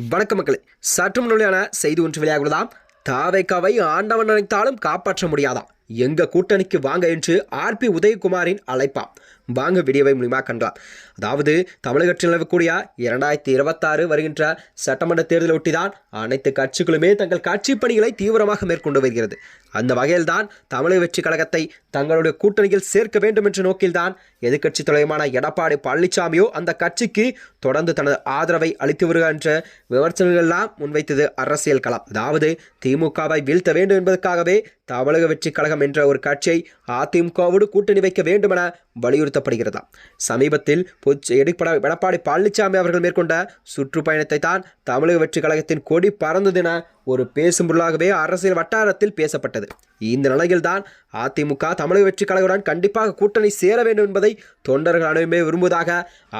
வணக்க மக்களே. சற்று முன்னாடியான செய்தி ஒன்று விளையாடுதான் தாவைக்காவை ஆண்டவன் நினைத்தாலும் காப்பாற்ற முடியாதாம். எங்க கூட்டணிக்கு வாங்க என்று ஆர்பி உதயகுமாரின் அழைப்பாம் வாங்க வீடியோவை மூலியமா கண்டார் அதாவது தமிழகத்தில் நிலவக்கூடிய இரண்டாயிரத்தி இருபத்தாறு வருகின்ற சட்டமன்ற தேர்தலை ஒட்டிதான் அனைத்து கட்சிகளுமே தங்கள் கட்சி பணிகளை தீவிரமாக மேற்கொண்டு வருகிறது. அந்த வகையில்தான் தமிழக வெற்றி கழகத்தை தங்களுடைய கூட்டணியில் சேர்க்க வேண்டும் என்ற நோக்கில்தான் எதிர்க்கட்சி தலைவருமான எடப்பாடி பழனிசாமியோ அந்த கட்சிக்கு தொடர்ந்து தனது ஆதரவை அளித்து வருகிறார் என்ற விமர்சனங்களெல்லாம் முன்வைத்தது அரசியல் களம். அதாவது திமுகவை வீழ்த்த வேண்டும் என்பதற்காகவே தமிழக வெற்றி கழகம் என்ற ஒரு கட்சியை அதிமுகவோடு கூட்டணி வைக்க வேண்டும் என வலியுறுத்தப்படுகிறதா? சமீபத்தில் எடப்பட எடப்பாடி பழனிசாமி அவர்கள் மேற்கொண்ட சுற்றுப்பயணத்தை தான் தமிழக வெற்றி கழகத்தின் கொடி பறந்தது என ஒரு பேசும் பொருளாகவே அரசியல் வட்டாரத்தில் பேசப்பட்டது. இந்த நிலையில்தான் அதிமுக தமிழக வெற்றி கழகத்துடன் கண்டிப்பாக கூட்டணி சேர வேண்டும் என்பதை தொண்டர்கள் அனைவருமே விரும்புவதாக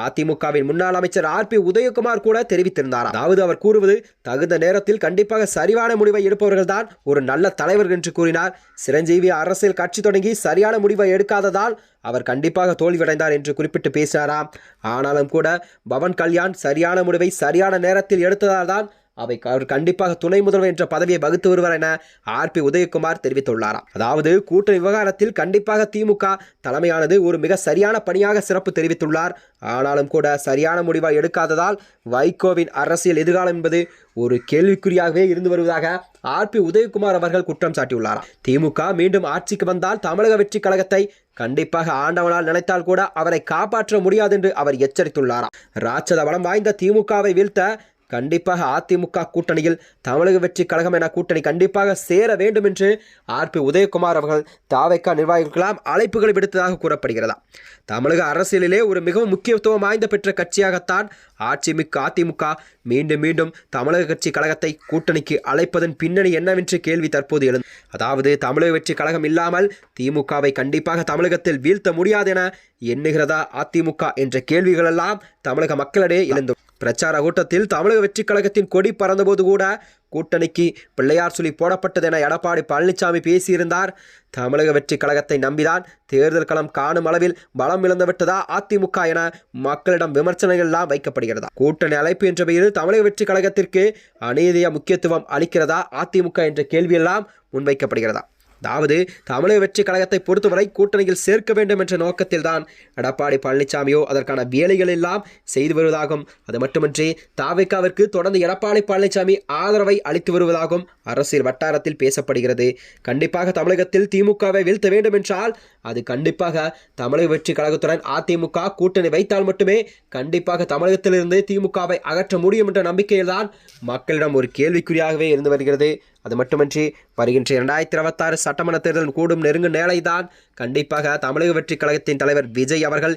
அதிமுகவின் முன்னாள் அமைச்சர் ஆர் பி உதயகுமார் கூட தெரிவித்திருந்தார் அதாவது அவர் கூறுவது தகுந்த நேரத்தில் கண்டிப்பாக சரிவான முடிவை எடுப்பவர்கள் தான் ஒரு நல்ல தலைவர் என்று கூறினார். சிரஞ்சீவி அரசியல் கட்சி தொடங்கி சரியான முடிவை எடுக்காததால் அவர் கண்டிப்பாக தோல்வியடைந்தார் என்று குறிப்பிட்டு பேசினாராம். ஆனாலும் கூட பவன் கல்யாண் சரியான முடிவை சரியான நேரத்தில் எடுத்ததால் தான் அவை அவர் கண்டிப்பாக துணை முதல்வர் என்ற பதவியை வகுத்து வருவார் என ஆர்பி உதயகுமார் தெரிவித்துள்ளாராம். அதாவது கூட்டணி விவகாரத்தில் கண்டிப்பாக திமுக தலைமையானது ஒரு மிக சரியான பணியாக சிறப்பு தெரிவித்துள்ளார். ஆனாலும் கூட சரியான முடிவை எடுக்காததால் வைகோவின் அரசியல் எதிர்காலம் என்பது ஒரு கேள்விக்குறியாகவே இருந்து வருவதாக ஆர்பி உதயகுமார் அவர்கள் குற்றம் சாட்டியுள்ளாராம். திமுக மீண்டும் ஆட்சிக்கு வந்தால் தமிழக வெற்றி கழகத்தை கண்டிப்பாக ஆண்டவனால் நினைத்தால் கூட அவரை காப்பாற்ற முடியாது என்று அவர் எச்சரித்துள்ளாராம். ராட்சத வளம் வாய்ந்த திமுகவை வீழ்த்த கண்டிப்பாக அதிமுக கூட்டணியில் தமிழக வெற்றி கழகம் என கூட்டணி கண்டிப்பாக சேர வேண்டும் என்று ஆர்பி உதயகுமார் அவர்கள் தாவைக்கா நிர்வாகிகளாம் அழைப்புகளை விடுத்ததாக கூறப்படுகிறதா தமிழக அரசியலிலே ஒரு மிகவும் முக்கியத்துவம் வாய்ந்த பெற்ற கட்சியாகத்தான் ஆட்சி மிக்க அதிமுக மீண்டும் மீண்டும் தமிழக கட்சி கழகத்தை கூட்டணிக்கு அழைப்பதன் பின்னணி என்னவென்று கேள்வி தற்போது எழுந்து அதாவது தமிழக வெற்றி கழகம் இல்லாமல் திமுகவை கண்டிப்பாக தமிழகத்தில் வீழ்த்த முடியாது என எண்ணுகிறதா அதிமுக என்ற கேள்விகளெல்லாம் தமிழக மக்களிடையே எழுந்தும் பிரச்சார கூட்டத்தில் தமிழக வெற்றி கழகத்தின் கொடி பறந்தபோது கூட கூட்டணிக்கு பிள்ளையார் சொல்லி போடப்பட்டது என எடப்பாடி பழனிசாமி பேசியிருந்தார். தமிழக வெற்றி கழகத்தை நம்பிதான் தேர்தல் களம் காணும் அளவில் பலம் இழந்துவிட்டதா அதிமுக என மக்களிடம் விமர்சனங்கள் எல்லாம் வைக்கப்படுகிறதா? கூட்டணி அழைப்பு என்ற பெயரில் தமிழக வெற்றி கழகத்திற்கு அநீதிய முக்கியத்துவம் அளிக்கிறதா அதிமுக என்ற கேள்வியெல்லாம் முன்வைக்கப்படுகிறதா? அதாவது தமிழக வெற்றி கழகத்தை பொறுத்தவரை கூட்டணியில் சேர்க்க வேண்டும் என்ற நோக்கத்தில்தான் எடப்பாடி பழனிசாமியோ அதற்கான வேலைகள் எல்லாம் செய்து வருவதாகும். அது மட்டுமின்றி தாவிக்காவிற்கு தொடர்ந்து எடப்பாடி பழனிசாமி ஆதரவை அளித்து வருவதாகவும் அரசியல் வட்டாரத்தில் பேசப்படுகிறது. கண்டிப்பாக தமிழகத்தில் திமுகவை வீழ்த்த வேண்டும் என்றால் அது கண்டிப்பாக தமிழக வெற்றி கழகத்துடன் அதிமுக கூட்டணி வைத்தால் மட்டுமே கண்டிப்பாக தமிழகத்திலிருந்து திமுகவை அகற்ற முடியும் என்ற நம்பிக்கையில்தான் மக்களிடம் ஒரு கேள்விக்குறியாகவே இருந்து வருகிறது. அது மட்டுமின்றி வருகின்ற இரண்டாயிரத்தி இருபத்தாறு சட்டமன்ற தேர்தல் கூடும் நெருங்கும் நேலைதான் கண்டிப்பாக தமிழக வெற்றி கழகத்தின் தலைவர் விஜய் அவர்கள்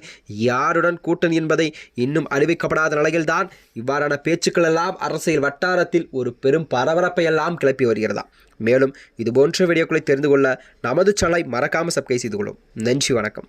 யாருடன் கூட்டணி என்பதை இன்னும் அறிவிக்கப்படாத நிலையில்தான் இவ்வாறான பேச்சுக்கள் எல்லாம் அரசியல் வட்டாரத்தில் ஒரு பெரும் பரபரப்பை எல்லாம் கிளப்பி வருகிறதா. மேலும் இது போன்ற வீடியோக்களை தெரிந்து கொள்ள நமது சேனலை மறக்காமல் சப்ஸ்கிரைப் செய்து கொள்ளும். நன்றி வணக்கம்.